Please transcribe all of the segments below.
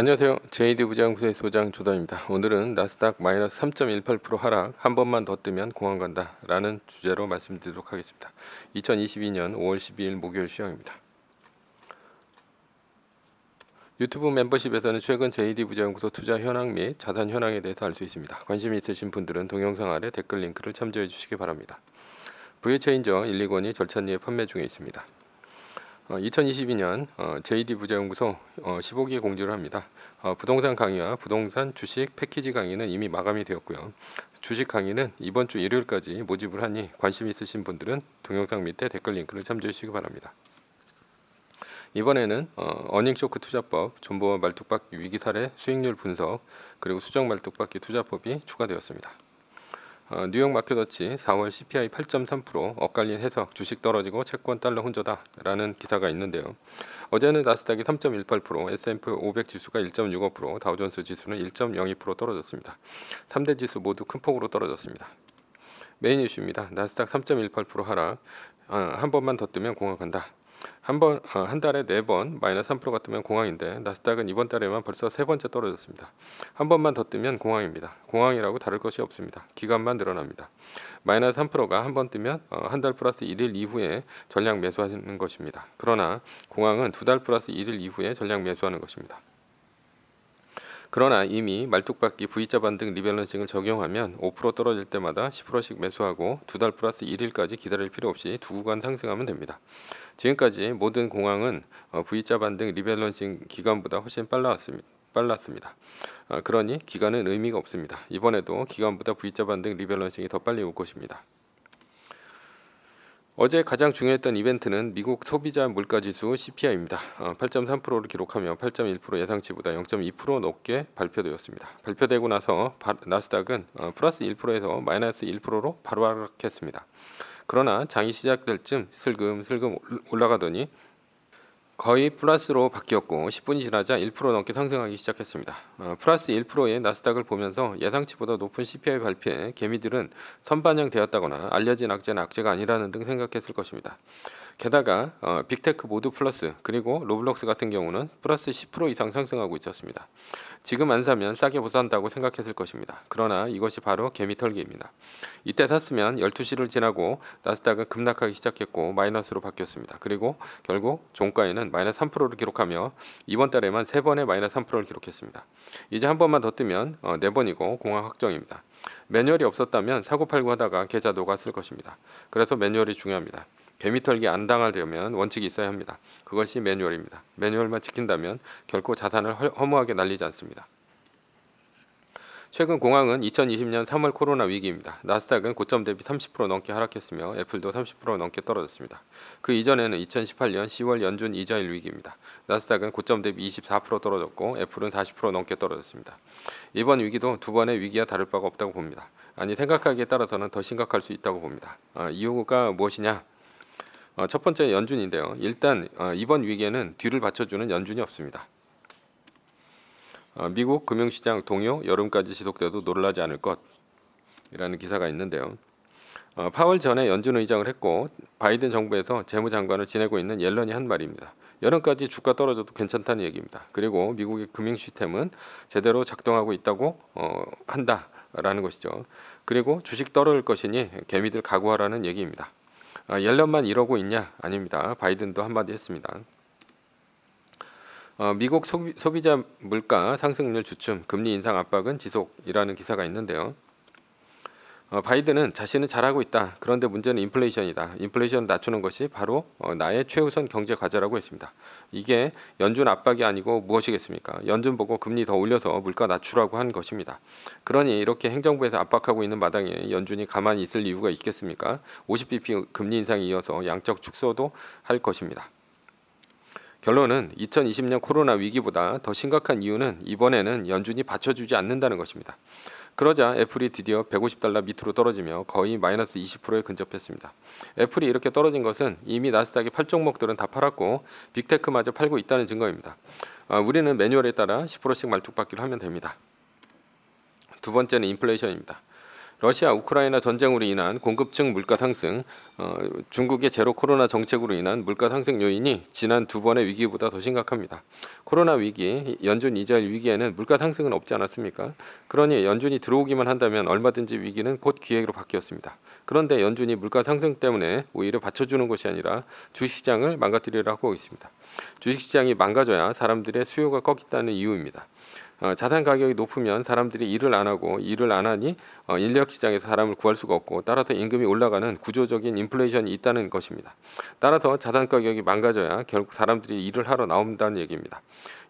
안녕하세요. JD 부장구세 소장 조단입니다. 오늘은 나스닥 마이너스 3.18% 하락 한 번만 더 뜨면 공항 간다 라는 주제로 말씀드리도록 하겠습니다. 2022년 5월 12일 목요일 시황입니다. 유튜브 멤버십에서는 최근 JD 부자연구소 투자 현황 및 자산 현황에 대해서 알 수 있습니다. 관심 있으신 분들은 동영상 아래 댓글 링크를 참조해 주시기 바랍니다. 부유체인저 1,2권이 절찬리에 판매 중에 있습니다. 어, 2022년 어, JD 부자연구소 어, 15기 공지를 합니다. 어, 부동산 강의와 부동산 주식 패키지 강의는 이미 마감이 되었고요. 주식 강의는 이번 주 일요일까지 모집을 하니 관심 있으신 분들은 동영상 밑에 댓글 링크를 참조해 주시기 바랍니다. 이번에는 어, 어닝 쇼크 투자법, 존버와 말뚝박기 위기 사례 수익률 분석, 그리고 수정 말뚝박기 투자법이 추가되었습니다. 어, 뉴욕 마켓워치 4월 CPI 8.3% 엇갈린 해석 주식 떨어지고 채권 달러 혼조다 라는 기사가 있는데요. 어제는 나스닥이 3.18%, S&P 500 지수가 1.65%, 다우존스 지수는 1.02% 떨어졌습니다. 3대 지수 모두 큰 폭으로 떨어졌습니다. 메인 이슈입니다. 나스닥 3.18% 하락. 아, 한 번만 더 뜨면 공항 간다. 한번 어, 한 달에 네 번 마이너스 3%가 뜨면 공항인데 나스닥은 이번 달에만 벌써 세 번째 떨어졌습니다. 한 번만 더 뜨면 공항입니다. 공항이라고 다를 것이 없습니다. 기간만 늘어납니다. 마이너스 3%가 한 번 뜨면 어, 한달 플러스 1일 이후에 전량 매수하는 것입니다. 그러나 공항은 두 달 플러스 1일 이후에 전량 매수하는 것입니다. 그러나 이미 말뚝박기 V자 반 등 리밸런싱을 적용하면 5% 떨어질 때마다 10%씩 매수하고 두 달 플러스 1일까지 기다릴 필요 없이 두 구간 상승하면 됩니다. 지금까지 모든 공항은 어, V자 반 등 리밸런싱 기간보다 훨씬 빨라왔습니다. 빨랐습니다. 어, 그러니 기간은 의미가 없습니다. 이번에도 기간보다 V자 반 등 리밸런싱이 더 빨리 올 것입니다. 어제 가장 중요했던 이벤트는 미국 소비자 물가지수 CPI입니다. 8.3%를 어, 기록하며 8.1% 예상치보다 0.2% 높게 발표되었습니다. 발표되고 나서 나스닥은 어, 플러스 1%에서 마이너스 1%로 바로 하락했습니다. 그러나 장이 시작될 쯤 슬금슬금 올라가더니 거의 플러스로 바뀌었고 10분이 지나자 1% 넘게 상승하기 시작했습니다. 어, 플러스 1%의 나스닥을 보면서 예상치보다 높은 CPI 발표에 개미들은 선반영되었다거나 알려진 악재는 악재가 아니라는 등 생각했을 것입니다. 게다가 어, 빅테크 모두 플러스 그리고 로블록스 같은 경우는 플러스 10% 이상 상승하고 있었습니다. 지금 안 사면 싸게 못 산다고 생각했을 것입니다. 그러나 이것이 바로 개미털기입니다. 이때 샀으면 12시를 지나고 나스닥은 급락하기 시작했고 마이너스로 바뀌었습니다. 그리고 결국 종가에는 마이너스 3%를 기록하며 이번 달에만 3번의 마이너스 3%를 기록했습니다. 이제 한 번만 더 뜨면 어, 4번이고 공항 확정입니다. 매뉴얼이 없었다면 사고팔고 하다가 계좌 녹았을 것입니다. 그래서 매뉴얼이 중요합니다. 개미털기 안 당하려면 원칙이 있어야 합니다. 그것이 매뉴얼입니다. 매뉴얼만 지킨다면 결코 자산을 허무하게 날리지 않습니다. 최근 공항은 2020년 3월 코로나 위기입니다. 나스닥은 고점 대비 30% 넘게 하락했으며 애플도 30% 넘게 떨어졌습니다. 그 이전에는 2018년 10월 연준 이자일 위기입니다. 나스닥은 고점 대비 24% 떨어졌고 애플은 40% 넘게 떨어졌습니다. 이번 위기도 두 번의 위기와 다를 바가 없다고 봅니다. 아니 생각하기에 따라서는 더 심각할 수 있다고 봅니다. 아, 이유가 무엇이냐? 어, 첫 번째 연준인데요. 일단 어, 이번 위기에는 뒤를 받쳐주는 연준이 없습니다. 어, 미국 금융시장 동요 여름까지 지속돼도 놀라지 않을 것이라는 기사가 있는데요. 어, 파월 전에 연준 의장을 했고 바이든 정부에서 재무장관을 지내고 있는 옐런이 한 말입니다. 여름까지 주가 떨어져도 괜찮다는 얘기입니다. 그리고 미국의 금융 시스템은 제대로 작동하고 있다고 어, 한다라는 것이죠. 그리고 주식 떨어질 것이니 개미들 각오하라는 얘기입니다. 아, 옐런만 이러고 있냐? 아닙니다. 바이든도 한마디 했습니다. 어, 미국 소비, 소비 자 물가 상승률 주춤, 금리 인상 압박은 지속이라는 기사가 있는데요. 어, 바이든은 자신은 잘하고 있다. 그런데 문제는 인플레이션이다. 인플레이션 낮추는 것이 바로 어, 나의 최우선 경제 과제라고 했습니다. 이게 연준 압박이 아니고 무엇이겠습니까? 연준 보고 금리 더 올려서 물가 낮추라고 한 것입니다. 그러니 이렇게 행정부에서 압박하고 있는 마당에 연준이 가만히 있을 이유가 있겠습니까? 50bp 금리 인상이 이어서 양적 축소도 할 것입니다. 결론은 2020년 코로나 위기보다 더 심각한 이유는 이번에는 연준이 받쳐주지 않는다는 것입니다. 그러자 애플이 드디어 150달러 밑으로 떨어지며 거의 마이너스 20%에 근접했습니다. 애플이 이렇게 떨어진 것은 이미 나스닥의 8종목들은 다 팔았고 빅테크마저 팔고 있다는 증거입니다. 아, 우리는 매뉴얼에 따라 10%씩 말뚝박기를 하면 됩니다. 두 번째는 인플레이션입니다. 러시아 우크라이나 전쟁으로 인한 공급층 물가 상승, 어, 중국의 제로 코로나 정책으로 인한 물가 상승 요인이 지난 두 번의 위기보다 더 심각합니다. 코로나 위기, 연준 이자율 위기에는 물가 상승은 없지 않았습니까? 그러니 연준이 들어오기만 한다면 얼마든지 위기는 곧 기회로 바뀌었습니다. 그런데 연준이 물가 상승 때문에 오히려 받쳐주는 것이 아니라 주식시장을 망가뜨리려 하고 있습니다. 주식시장이 망가져야 사람들의 수요가 꺾인다는 이유입니다. 어, 자산 가격이 높으면 사람들이 일을 안 하고 일을 안 하니 어, 인력 시장에서 사람을 구할 수가 없고 따라서 임금이 올라가는 구조적인 인플레이션이 있다는 것입니다. 따라서 자산 가격이 망가져야 결국 사람들이 일을 하러 나온다는 얘기입니다.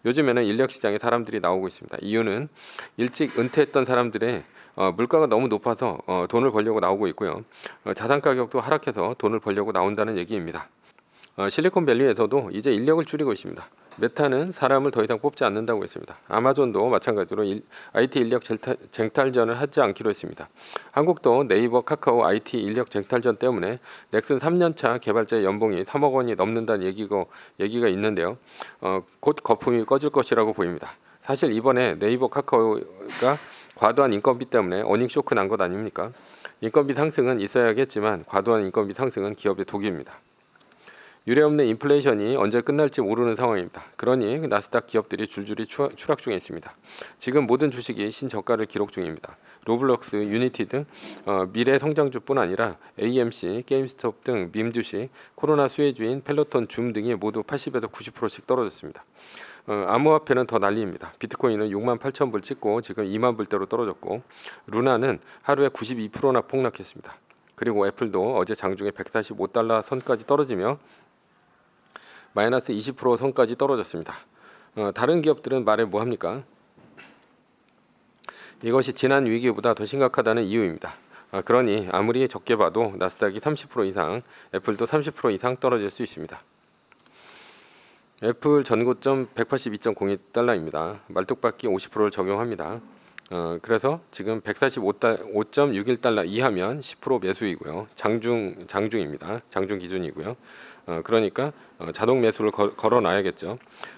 요즘에는 인력 시장에 사람들이 나오고 있습니다. 이유는 일찍 은퇴했던 사람들의 어, 물가가 너무 높아서 어, 돈을 벌려고 나오고 있고요. 어, 자산 가격도 하락해서 돈을 벌려고 나온다는 얘기입니다. 어, 실리콘밸리에서도 이제 인력을 줄이고 있습니다. 메타는 사람을 더 이상 뽑지 않는다고 했습니다. 아마존도 마찬가지로 일, IT 인력 쟁탈, 쟁탈전을 하지 않기로 했습니다. 한국도 네이버, 카카오 IT 인력 쟁탈전 때문에 넥슨 3년차 개발자의 연봉이 3억 원이 넘는다는 얘기가, 얘기가 있는데요. 어, 곧 거품이 꺼질 것이라고 보입니다. 사실 이번에 네이버, 카카오가 과도한 인건비 때문에 어닝 쇼크 난 것 아닙니까? 인건비 상승은 있어야겠지만 과도한 인건비 상승은 기업의 독입니다. 유례없는 인플레이션이 언제 끝날지 모르는 상황입니다. 그러니 나스닥 기업들이 줄줄이 추락 중에 있습니다. 지금 모든 주식이 신저가를 기록 중입니다. 로블록스, 유니티 등 어, 미래 성장주뿐 아니라 AMC, 게임스톱 등 밈 주식, 코로나 수혜주인 펠로톤, 줌 등이 모두 80에서 90%씩 떨어졌습니다. 어, 암호화폐는 더 난리입니다. 비트코인은 6만 8천 불 찍고 지금 2만 불대로 떨어졌고 루나는 하루에 92%나 폭락했습니다. 그리고 애플도 어제 장중에 145달러 선까지 떨어지며 마이너스 20% 선까지 떨어졌습니다. 어, 다른 기업들은 말해 뭐 합니까? 이것이 지난 위기보다 더 심각하다는 이유입니다. 아, 그러니 아무리 적게 봐도 나스닥이 30% 이상, 애플도 30% 이상 떨어질 수 있습니다. 애플 전고점 182.02달러입니다. 말뚝박기 50%를 적용합니다. 어, 그래서 지금 145.61달러 이하면 10% 매수이고요. 장중 장중입니다. 장중 기준이고요. 어, 그러니까 어, 자동 매수를 걸, 걸어놔야겠죠.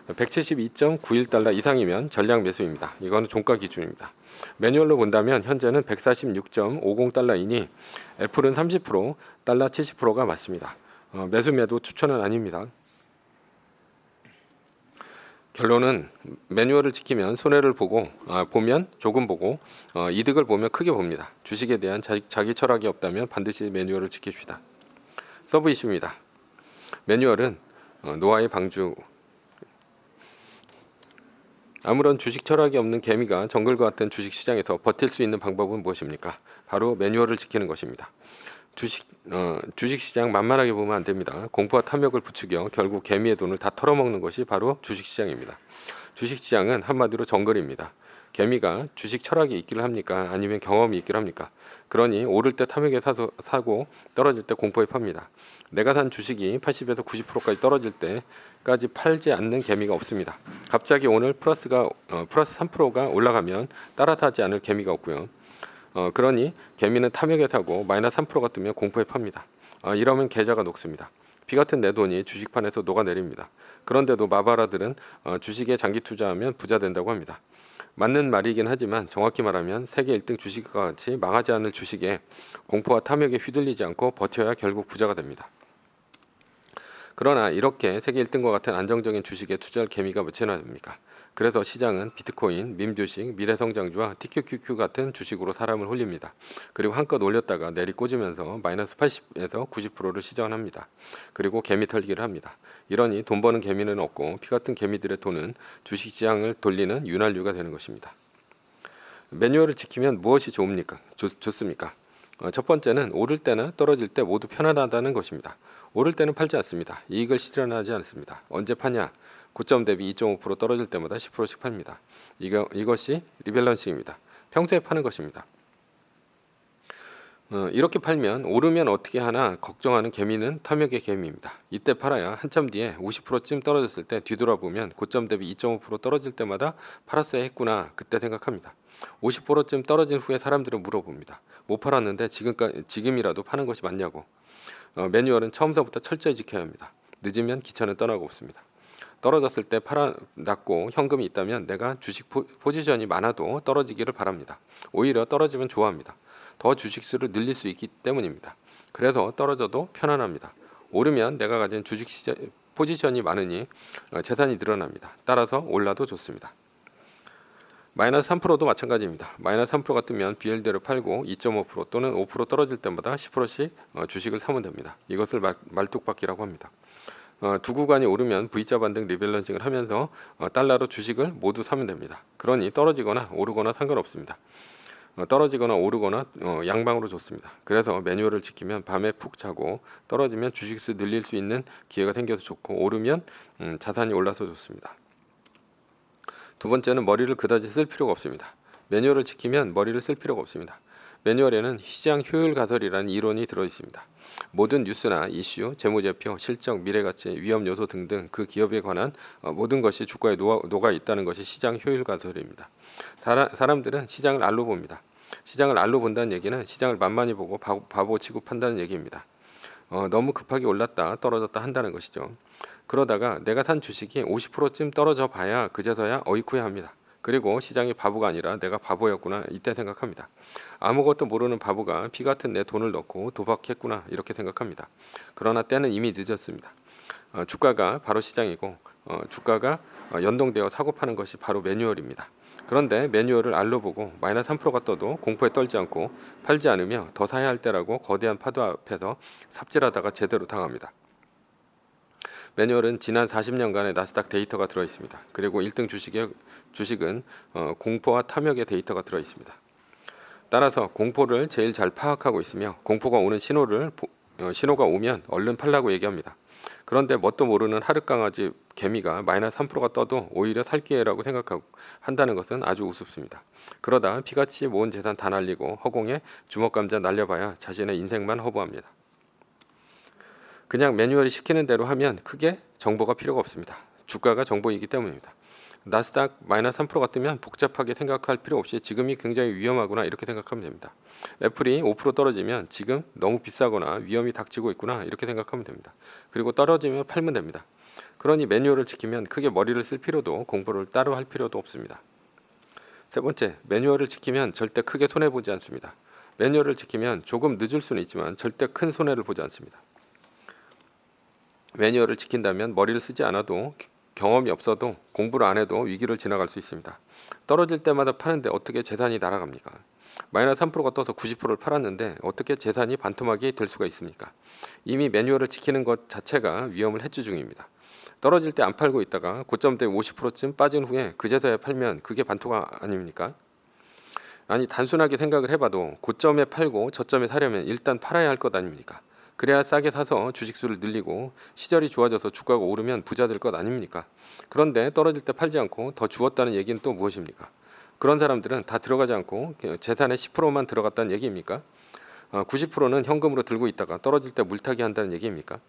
172.91달러 이상이면 전량 매수입니다. 이거는 종가 기준입니다. 매뉴얼로 본다면 현재는 146.50달러이니 애플은 30%, 달러 70%가 맞습니다. 어, 매수 매도 추천은 아닙니다. 결론은 매뉴얼을 지키면 손해를 보고 아, 보면 조금 보고 어, 이득을 보면 크게 봅니다. 주식에 대한 자기, 자기 철학이 없다면 반드시 매뉴얼을 지킵시다. 서브 이슈입니다. 매뉴얼은 어, 노아의 방주 아무런 주식 철학이 없는 개미가 정글과 같은 주식 시장에서 버틸 수 있는 방법은 무엇입니까? 바로 매뉴얼을 지키는 것입니다. 주식 어, 주식 시장 만만하게 보면 안 됩니다. 공포와 탐욕을 부추겨 결국 개미의 돈을 다 털어먹는 것이 바로 주식 시장입니다. 주식 시장은 한마디로 정글입니다. 개미가 주식 철학이 있기를 합니까? 아니면 경험이 있기를 합니까? 그러니 오를 때 탐욕에 사서, 사고 떨어질 때 공포에 팝니다. 내가 산 주식이 80에서 90%까지 떨어질 때까지 팔지 않는 개미가 없습니다. 갑자기 오늘 플러스가 어, 플러스 3%가 올라가면 따라타지 않을 개미가 없고요. 어, 그러니 개미는 탐욕에 사고 마이너스 3%가 뜨면 공포에 팝니다. 어, 이러면 계좌가 녹습니다. 피 같은 내 돈이 주식판에서 녹아내립니다. 그런데도 마바라들은 어, 주식에 장기 투자하면 부자 된다고 합니다. 맞는 말이긴 하지만 정확히 말하면 세계 1등 주식과 같이 망하지 않을 주식에 공포와 탐욕에 휘둘리지 않고 버텨야 결국 부자가 됩니다. 그러나 이렇게 세계 1등과 같은 안정적인 주식에 투자할 개미가 몇이나 됩니까? 그래서 시장은 비트코인, 밈주식, 미래성장주와 TQQQ 같은 주식으로 사람을 홀립니다. 그리고 한껏 올렸다가 내리 꽂으면서 마이너스 80에서 90%를 시전합니다. 그리고 개미 털기를 합니다. 이러니 돈 버는 개미는 없고 피 같은 개미들의 돈은 주식시장을 돌리는 윤활유가 되는 것입니다. 매뉴얼을 지키면 무엇이 좋습니까? 좋, 좋습니까? 어, 첫 번째는 오를 때나 떨어질 때 모두 편안하다는 것입니다. 오를 때는 팔지 않습니다. 이익을 실현하지 않습니다. 언제 파냐? 고점 대비 2.5% 떨어질 때마다 10%씩 팝니다. 이거, 이것이 리밸런싱입니다. 평소에 파는 것입니다. 어, 이렇게 팔면 오르면 어떻게 하나 걱정하는 개미는 탐욕의 개미입니다. 이때 팔아야 한참 뒤에 50%쯤 떨어졌을 때 뒤돌아보면 고점 대비 2.5% 떨어질 때마다 팔았어야 했구나 그때 생각합니다. 50%쯤 떨어진 후에 사람들은 물어봅니다. 못 팔았는데 지금까지, 지금이라도 파는 것이 맞냐고. 어, 매뉴얼은 처음서부터 철저히 지켜야 합니다. 늦으면 기차는 떠나고 없습니다. 떨어졌을 때 팔아 놨고 현금이 있다면 내가 주식 포, 포지션이 많아도 떨어지기를 바랍니다. 오히려 떨어지면 좋아합니다. 더 주식수를 늘릴 수 있기 때문입니다. 그래서 떨어져도 편안합니다. 오르면 내가 가진 주식 시장, 포지션이 많으니 어, 재산이 늘어납니다. 따라서 올라도 좋습니다. 마이너스 3%도 마찬가지입니다. 마이너스 3%가 뜨면 BL대로 팔고 2.5% 또는 5% 떨어질 때마다 10%씩 어, 주식을 사면 됩니다. 이것을 말, 말뚝박기라고 합니다. 어, 두 구간이 오르면 V자 반등 리밸런싱을 하면서 어, 달러로 주식을 모두 사면 됩니다. 그러니 떨어지거나 오르거나 상관없습니다. 어, 떨어지거나 오르거나 어, 양방으로 좋습니다. 그래서 매뉴얼을 지키면 밤에 푹 자고 떨어지면 주식수 늘릴 수 있는 기회가 생겨서 좋고 오르면 음, 자산이 올라서 좋습니다. 두 번째는 머리를 그다지 쓸 필요가 없습니다. 매뉴얼을 지키면 머리를 쓸 필요가 없습니다. 매뉴얼에는 시장 효율 가설이라는 이론이 들어 있습니다. 모든 뉴스나 이슈, 재무제표, 실적, 미래가치, 위험 요소 등등 그 기업에 관한 어, 모든 것이 주가에 녹아, 있다는 것이 시장 효율 가설입니다. 사라, 사람들은 시장을 알로 봅니다. 시장을 알로 본다는 얘기는 시장을 만만히 보고 바보 취급한다는 얘기입니다. 어, 너무 급하게 올랐다 떨어졌다 한다는 것이죠. 그러다가 내가 산 주식이 50%쯤 떨어져 봐야 그제서야 어이쿠야 합니다. 그리고 시장이 바보가 아니라 내가 바보였구나 이때 생각합니다. 아무것도 모르는 바보가 피 같은 내 돈을 넣고 도박했구나 이렇게 생각합니다. 그러나 때는 이미 늦었습니다. 어, 주가가 바로 시장이고 어, 주가가 어, 연동되어 사고 파는 것이 바로 매뉴얼입니다. 그런데 매뉴얼을 알로 보고 마이너스 3%가 떠도 공포에 떨지 않고 팔지 않으며 더 사야 할 때라고 거대한 파도 앞에서 삽질하다가 제대로 당합니다. 매뉴얼은 지난 40년간의 나스닥 데이터가 들어 있습니다. 그리고 1등 주식의 주식은 어, 공포와 탐욕의 데이터가 들어 있습니다. 따라서 공포를 제일 잘 파악하고 있으며 공포가 오는 신호를 어, 신호가 오면 얼른 팔라고 얘기합니다. 그런데 뭣도 모르는 하룻강아지 개미가 마이너스 3%가 떠도 오히려 살 기회라고 생각하고 한다는 것은 아주 우습습니다. 그러다 피같이 모은 재산 다 날리고 허공에 주먹 감자 날려봐야 자신의 인생만 허무합니다. 그냥 매뉴얼이 시키는 대로 하면 크게 정보가 필요가 없습니다. 주가가 정보이기 때문입니다. 나스닥 마이너스 3%가 뜨면 복잡하게 생각할 필요 없이 지금이 굉장히 위험하구나 이렇게 생각하면 됩니다. 애플이 5% 떨어지면 지금 너무 비싸거나 위험이 닥치고 있구나 이렇게 생각하면 됩니다. 그리고 떨어지면 팔면 됩니다. 그러니 매뉴얼을 지키면 크게 머리를 쓸 필요도 공부를 따로 할 필요도 없습니다. 세 번째, 매뉴얼을 지키면 절대 크게 손해 보지 않습니다. 매뉴얼을 지키면 조금 늦을 수는 있지만 절대 큰 손해를 보지 않습니다. 매뉴얼을 지킨다면 머리를 쓰지 않아도 경험이 없어도 공부를 안 해도 위기를 지나갈 수 있습니다. 떨어질 때마다 파는데 어떻게 재산이 날아갑니까? 마이너스 3%가 떠서 90%를 팔았는데 어떻게 재산이 반토막이 될 수가 있습니까? 이미 매뉴얼을 지키는 것 자체가 위험을 해주 중입니다. 떨어질 때 안 팔고 있다가 고점대 50%쯤 빠진 후에 그제서야 팔면 그게 반토막 아닙니까? 아니 단순하게 생각을 해봐도 고점에 팔고 저점에 사려면 일단 팔아야 할 것 아닙니까? 그래야 싸게 사서 주식수를 늘리고 시절이 좋아져서 주가가 오르면 부자 될 것 아닙니까? 그런데 떨어질 때 팔지 않고 더 주었다는 얘기는 또 무엇입니까? 그런 사람들은 다 들어가지 않고 재산의 10%만 들어갔다는 얘기입니까? 90%는 어, 현금으로 들고 있다가 떨어질 때 물타기 한다는 얘기입니까?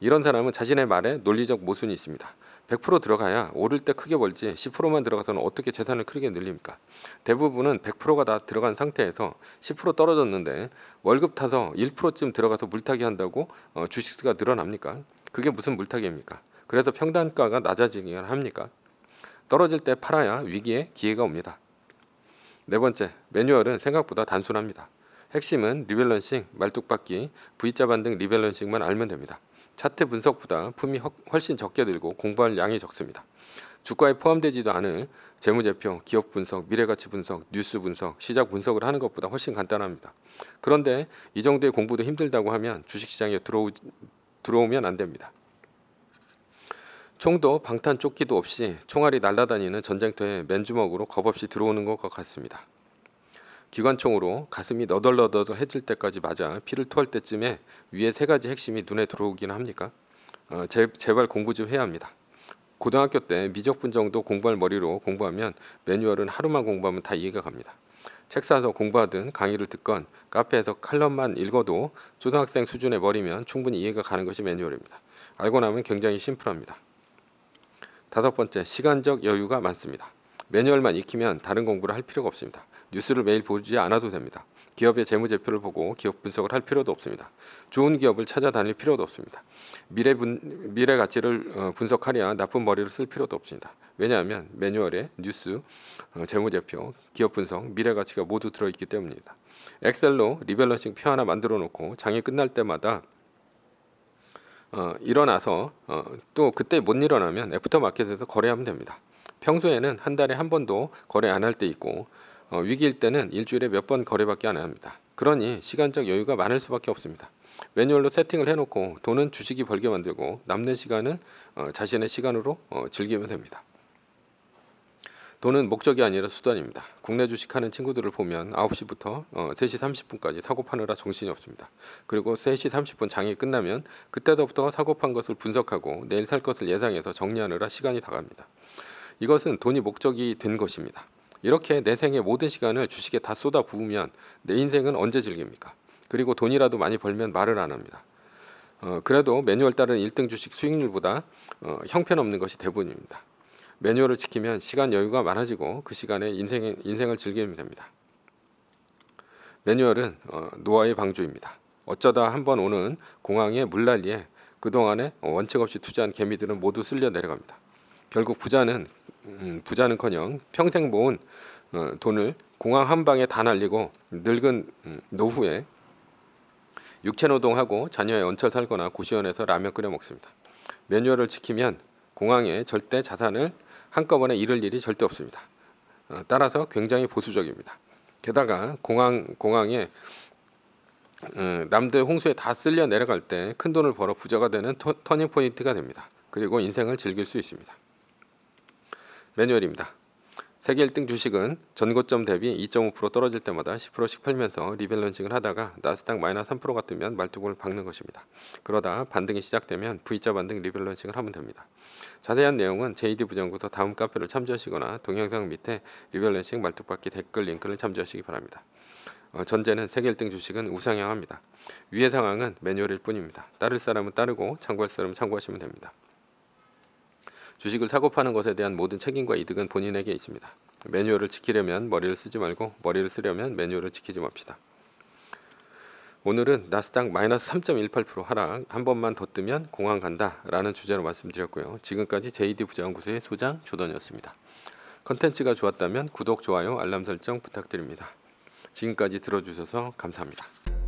이런 사람은 자신의 말에 논리적 모순이 있습니다. 100% 들어가야 오를 때 크게 벌지 10%만 들어가서는 어떻게 재산을 크게 늘립니까? 대부분은 100%가 다 들어간 상태에서 10% 떨어졌는데 월급 타서 1%쯤 들어가서 물타기 한다고 어, 주식수가 늘어납니까? 그게 무슨 물타기입니까? 그래서 평단가가 낮아지기만 합니까? 떨어질 때 팔아야 위기에 기회가 옵니다. 네 번째, 매뉴얼은 생각보다 단순합니다. 핵심은 리밸런싱, 말뚝박기, V자 반등 리밸런싱만 알면 됩니다. 차트 분석보다 품이 훨씬 적게 들고 공부할 양이 적습니다. 주가에 포함되지도 않을 재무제표, 기업 분석, 미래가치 분석, 뉴스 분석, 시작 분석을 하는 것보다 훨씬 간단합니다. 그런데 이 정도의 공부도 힘들다고 하면 주식시장에 들어오, 들어오면 안 됩니다. 총도 방탄 조끼도 없이 총알이 날아다니는 전쟁터에 맨주먹으로 겁없이 들어오는 것 같습니다. 기관총으로 가슴이 너덜너덜해질 때까지 맞아 피를 토할 때쯤에 위에 세 가지 핵심이 눈에 들어오기는 합니까? 어, 제, 제발 공부 좀 해야 합니다. 고등학교 때 미적분 정도 공부할 머리로 공부하면 매뉴얼은 하루만 공부하면 다 이해가 갑니다. 책 사서 공부하든 강의를 듣건 카페에서 칼럼만 읽어도 초등학생 수준의 머리면 충분히 이해가 가는 것이 매뉴얼입니다. 알고 나면 굉장히 심플합니다. 다섯 번째, 시간적 여유가 많습니다. 매뉴얼만 익히면 다른 공부를 할 필요가 없습니다. 뉴스를 매일 보지 않아도 됩니다. 기업의 재무제표를 보고 기업 분석을 할 필요도 없습니다. 좋은 기업을 찾아다닐 필요도 없습니다. 미래 분, 미래 가치를 어, 분석하려 나쁜 머리를 쓸 필요도 없습니다. 왜냐하면 매뉴얼에 뉴스, 어, 재무제표, 기업 분석, 미래 가치가 모두 들어있기 때문입니다. 엑셀로 리밸런싱 표 하나 만들어 놓고 장이 끝날 때마다 어, 일어나서 어, 또 그때 못 일어나면 애프터 마켓에서 거래하면 됩니다. 평소에는 한 달에 한 번도 거래 안 할 때 있고 어, 위기일 때는 일주일에 몇 번 거래밖에 안 합니다. 그러니 시간적 여유가 많을 수밖에 없습니다. 매뉴얼로 세팅을 해놓고 돈은 주식이 벌게 만들고 남는 시간은 어, 자신의 시간으로 어, 즐기면 됩니다. 돈은 목적이 아니라 수단입니다. 국내 주식하는 친구들을 보면 9시부터 어, 3시 30분까지 사고 파느라 정신이 없습니다. 그리고 3시 30분 장이 끝나면 그때부터 사고 판 것을 분석하고 내일 살 것을 예상해서 정리하느라 시간이 다 갑니다. 이것은 돈이 목적이 된 것입니다. 이렇게 내 생의 모든 시간을 주식에 다 쏟아 부으면 내 인생은 언제 즐깁니까? 그리고 돈이라도 많이 벌면 말을 안 합니다. 어, 그래도 매뉴얼 따른 1등 주식 수익률보다 어, 형편없는 것이 대부분입니다. 매뉴얼을 지키면 시간 여유가 많아지고 그 시간에 인생, 인생을 즐기면 됩니다. 매뉴얼은 어, 노아의 방주입니다. 어쩌다 한 번 오는 공항의 물난리에 그동안에 원칙 없이 투자한 개미들은 모두 쓸려 내려갑니다. 결국 부자는 음, 부자는커녕 평생 모은 어, 돈을 공항 한 방에 다 날리고 늙은 음, 노후에 육체노동하고 자녀의 언철 살거나 고시원에서 라면 끓여 먹습니다. 매뉴얼을 지키면 공항에 절대 자산을 한꺼번에 잃을 일이 절대 없습니다. 어, 따라서 굉장히 보수적입니다. 게다가 공항 공항에 어, 남들 홍수에 다 쓸려 내려갈 때 큰 돈을 벌어 부자가 되는 토, 터닝 포인트가 됩니다. 그리고 인생을 즐길 수 있습니다. 매뉴얼입니다. 세계 1등 주식은 전고점 대비 2.5% 떨어질 때마다 10%씩 팔면서 리밸런싱을 하다가 나스닥 마이너스 3%가 뜨면 말뚝을 박는 것입니다. 그러다 반등이 시작되면 V자 반등 리밸런싱을 하면 됩니다. 자세한 내용은 JD 부정부터 다음 카페를 참조하시거나 동영상 밑에 리밸런싱 말뚝 받기 댓글 링크를 참조하시기 바랍니다. 어, 전제는 세계 1등 주식은 우상향합니다. 위의 상황은 매뉴얼일 뿐입니다. 따를 사람은 따르고 참고할 사람은 참고하시면 됩니다. 주식을 사고 파는 것에 대한 모든 책임과 이득은 본인에게 있습니다. 매뉴얼을 지키려면 머리를 쓰지 말고 머리를 쓰려면 매뉴얼을 지키지 맙시다. 오늘은 나스닥 마이너스 3.18% 하락 한 번만 더 뜨면 공항 간다 라는 주제로 말씀드렸고요. 지금까지 JD 부자연구소의 소장 조던이었습니다. 컨텐츠가 좋았다면 구독, 좋아요, 알람 설정 부탁드립니다. 지금까지 들어주셔서 감사합니다.